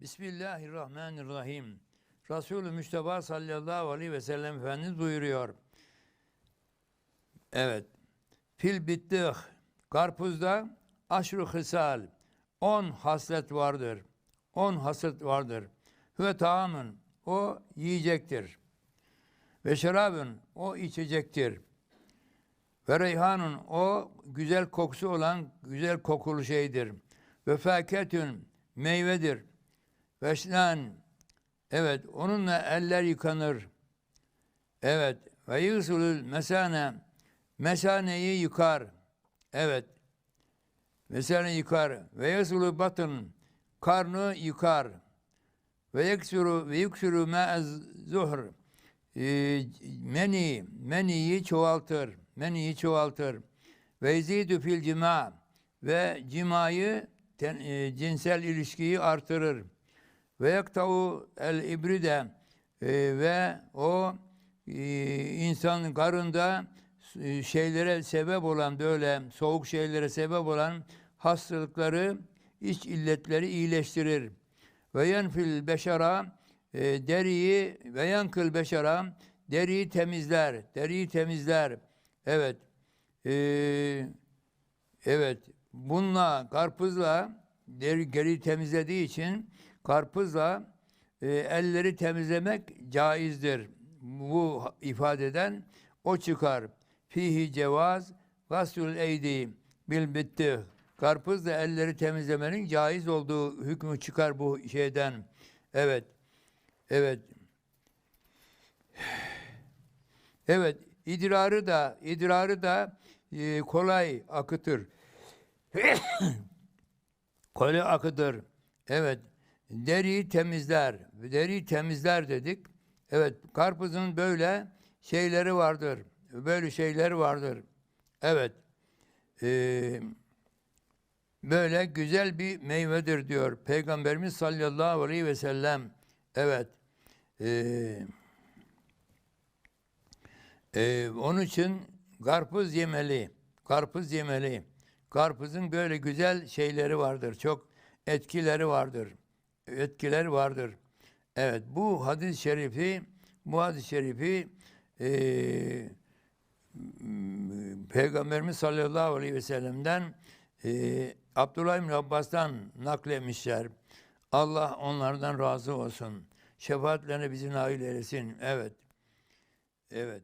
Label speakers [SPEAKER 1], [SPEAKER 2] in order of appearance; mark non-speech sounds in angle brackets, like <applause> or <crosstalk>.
[SPEAKER 1] Bismillahirrahmanirrahim. Resulü Mustafa sallallahu aleyhi ve sellem Efendimiz buyuruyor. Evet. Fil bittih. Karpuzda aşru hısal. On haslet vardır. On haslet vardır. Ve taamın. O yiyecektir. Ve şarabın. O içecektir. Ve reyhanun. O güzel kokusu olan güzel kokulu şeydir. Ve faketün. Meyvedir. Veşnan. Evet, onunla eller yıkanır. Evet, ve yısulül mesane. Mesaneyi yıkar. Evet. Mesane yıkar. Ve yısulü batın. Karnı yıkar. Ve yeksuru ve yüksuru me'ez zuhr. Ee, meni, meniyi çoğaltır. Meniyi çoğaltır. Ve yezidü fil cima. Ve cimayı, ten, e, cinsel ilişkiyi artırır. Ve yaktavu el ibride e, ve o e, insanın karında e, şeylere sebep olan böyle soğuk şeylere sebep olan hastalıkları, iç illetleri iyileştirir. Ve yenfil beşara e, deriyi ve yankıl beşara deriyi temizler. Deriyi temizler. Evet. E, evet. Bununla karpuzla deri geri temizlediği için karpuzla e, elleri temizlemek caizdir. Bu ifadeden o çıkar. Fihi cevaz gasul eydi bil bitti. Karpuzla elleri temizlemenin caiz olduğu hükmü çıkar bu şeyden. Evet. Evet. Evet, idrarı da idrarı da e, kolay akıtır. <coughs> kolay akıtır. Evet. Deriyi temizler. Deriyi temizler dedik. Evet, karpuzun böyle şeyleri vardır. Böyle şeyleri vardır. Evet. Ee, böyle güzel bir meyvedir diyor Peygamberimiz sallallahu aleyhi ve sellem. Evet. Ee, ee, onun için karpuz yemeli. Karpuz yemeli. Karpuzun böyle güzel şeyleri vardır. Çok etkileri vardır. Etkiler vardır. Evet bu hadis-i şerifi bu hadis-i şerifi eee Peygamberimiz sallallahu aleyhi ve sellem'den eee Abdullah İbni Abbas'tan naklemişler. Allah onlardan razı olsun. Şefaatlerine bizi nail eylesin. Evet. Evet.